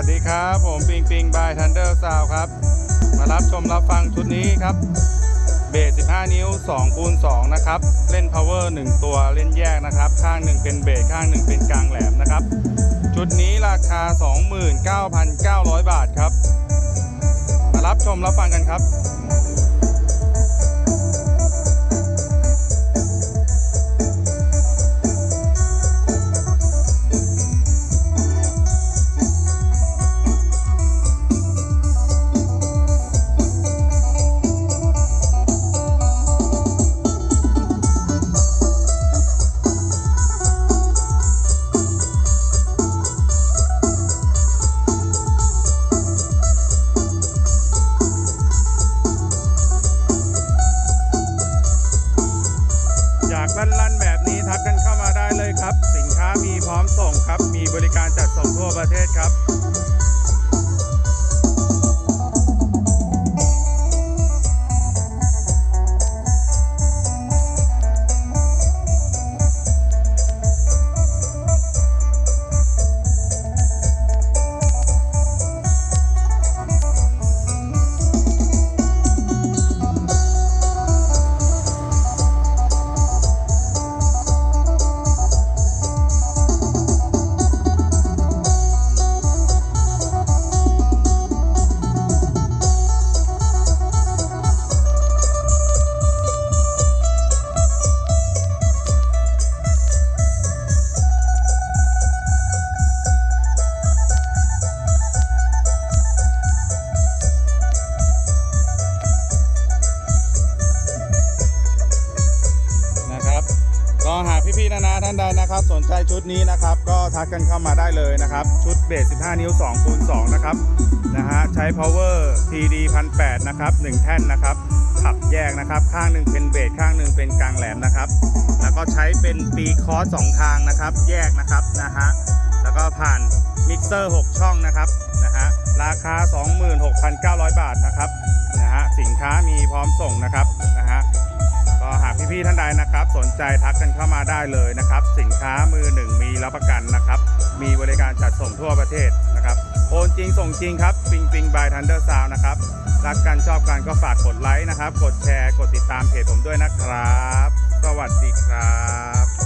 วัสดีครับ ผมปิงปิงบายทันเดอร์ซาวครับ มารับชมรับฟังชุดนี้ครับ เบส 15 นิ้ว2คูณ2นะครับ เล่น power 1 ตัวเล่นแยกนะครับ ข้างหนึ่งเป็นเบสข้างหนึ่งเป็นกลางแหลมนะครับ ชุดนี้ราคา 29,900 บาทครับ มารับชมรับฟังกันครับ ประเทศครับ พี่นะนะท่านใดนะครับ สนใจชุดนี้นะครับ ก็ทักกันเข้ามาได้เลยนะครับ ชุดเบส 15 นิ้ว2คูณ2นะครับนะฮะใช้ power TD 1008นะครับ1แท่นนะครับขับแยกนะครับ ข้างหนึ่งเป็นเบสข้างหนึ่งเป็นกลางแหลมนะครับ แล้วก็ใช้เป็นปีคอร์สสองทางนะครับ แยกนะครับนะฮะแล้วก็ผ่านมิกเซอร์ 6 ช่องนะครับนะฮะราคา 26,900 บาทนะครับนะฮะสินค้ามีพร้อมส่งนะครับนะฮะ ก็หากพี่ๆท่านใดนะครับ สนใจทักกันเข้ามาได้เลยนะครับ สินค้ามือหนึ่งมีรับประกันนะครับ มีบริการจัดส่งทั่วประเทศนะครับโอนจริงส่งจริงครับปิงปิงบายทันเดอร์ซาวนะครับรักกันชอบกันก็ฝากกดไลค์นะครับ กดแชร์กดติดตามเพจผมด้วยนะครับ สวัสดีครับ